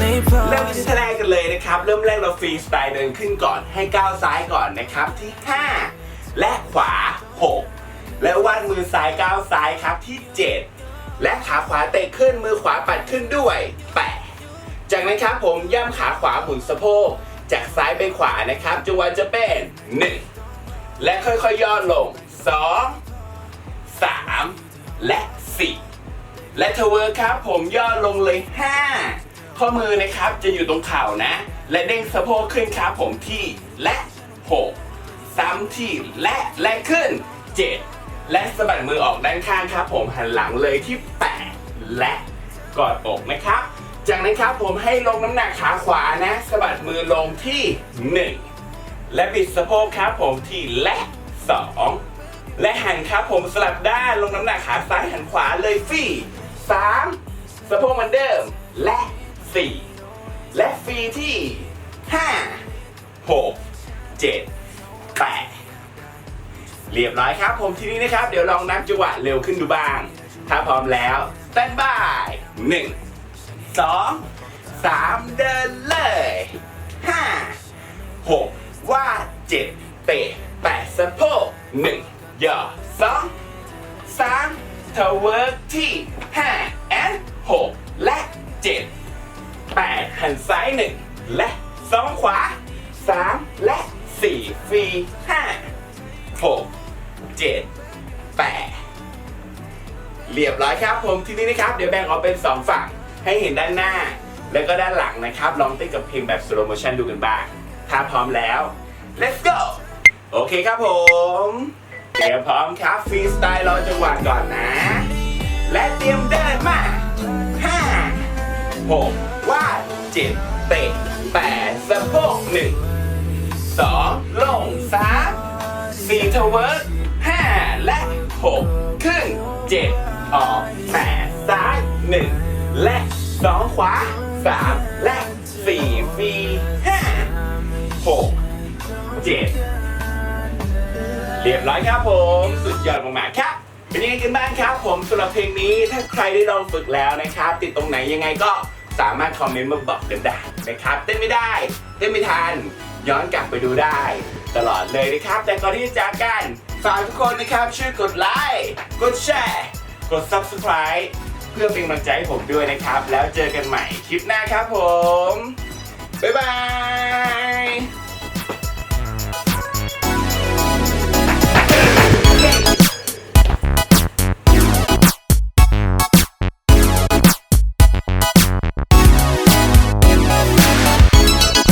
เริ่มที่ท่าแรกกันเลยนะครับ เริ่มแรกเราฟรีสไตล์เดินขึ้นก่อนให้ก้าวซ้ายก่อนนะครับที่ 5 และขวา 6 และวาดมือซ้ายก้าวซ้ายครับที่ 7 และขาขวาเตะขึ้นมือขวาปัดขึ้นด้วย8จากนั้นครับผมย่ำขาขวาหมุนสะโพกจากซ้ายไปขวานะครับจังหวะจะเป็น 1 และค่อยๆย่อลง 2 3 และ 4 และทเวอร์ครับผมย่อลงเลย 5 ข้อมือนะครับจะอยู่ตรงเข่านะ และเด้งสะโพกขึ้นครับผมที่และ6ซ้ำที่และและขึ้น7และสะบัดมือออกด้านข้างครับ ผมหันหลังเลยที่8และกอดอกนะครับ จากนั้นครับผมให้ลงน้ำหนักขาขวานะสะบัดมือลงที่1และบิดสะโพกครับผมที่และ2และหันครับผมสลับด้านลงน้ำหนักขาซ้ายหันขวาเลยฟี่3สะโพกเหมือนเดิมและ 4 และฟรีที่ 5 6 7 8 เรียบร้อยครับ ผมทีนี้นะครับ เดี๋ยวลองนับจังหวะเร็วขึ้นดูบ้าง ถ้าพร้อมแล้วสแตนบายหนึ่งสองสามเดินเลยห้าหกว่าเจ็ดเตะแปดสะโพกหนึ่งย่อสองสามทเวิร์กที่ห้าแอนหกและเจ็ด หันซ้ายหนึ่งและสองขวาสามและสี่ฟรีห้าหกเจ็ดแปดเรียบร้อยครับผมทีนี้นะครับ เดี๋ยวแบ่งออกเป็นสองฝั่งให้เห็นด้านหน้า แล้วก็ด้านหลังนะครับ ลองเต้นกับเพลงแบบสโลโมชันดูกันบ้าง ถ้าพร้อมแล้ว let's go โอเคครับผมเตรียมพร้อมครับฟรีสไตล์รอจังหวะก่อนนะ และเตรียมเดินมาห้าหกวาด จ็ดเตะแปดสะโพกหนึ่งสองลงสามสี่ทเวิร์กห้าและหกขึ้นเจ็ดออกแปดซ้ายหนึ่งและสองขวาสามและสี่ฟรีห้าหกเจ็ดเรียบร้อยครับผม สุดยอดมากๆครับเป็นยังไงกันบ้างครับ ผมสำหรับเพลงนี้ถ้าใครได้ลองฝึกแล้วนะครับ ติดตรงไหนยังไงก็ สามารถคอมเมนต์มาบอกกันได้นะครับ เต้นไม่ได้ เต้นไม่ทัน ย้อนกลับไปดูได้ ตลอดเลยนะครับ แต่ก่อนที่จะจากกันฝากทุกคนนะครับช่วยกดไลค์กดแชร์กด subscribe เพื่อเป็นกำลังใจให้ผมด้วยนะครับ แล้วเจอกันใหม่คลิปหน้าครับผม บ๊ายบาย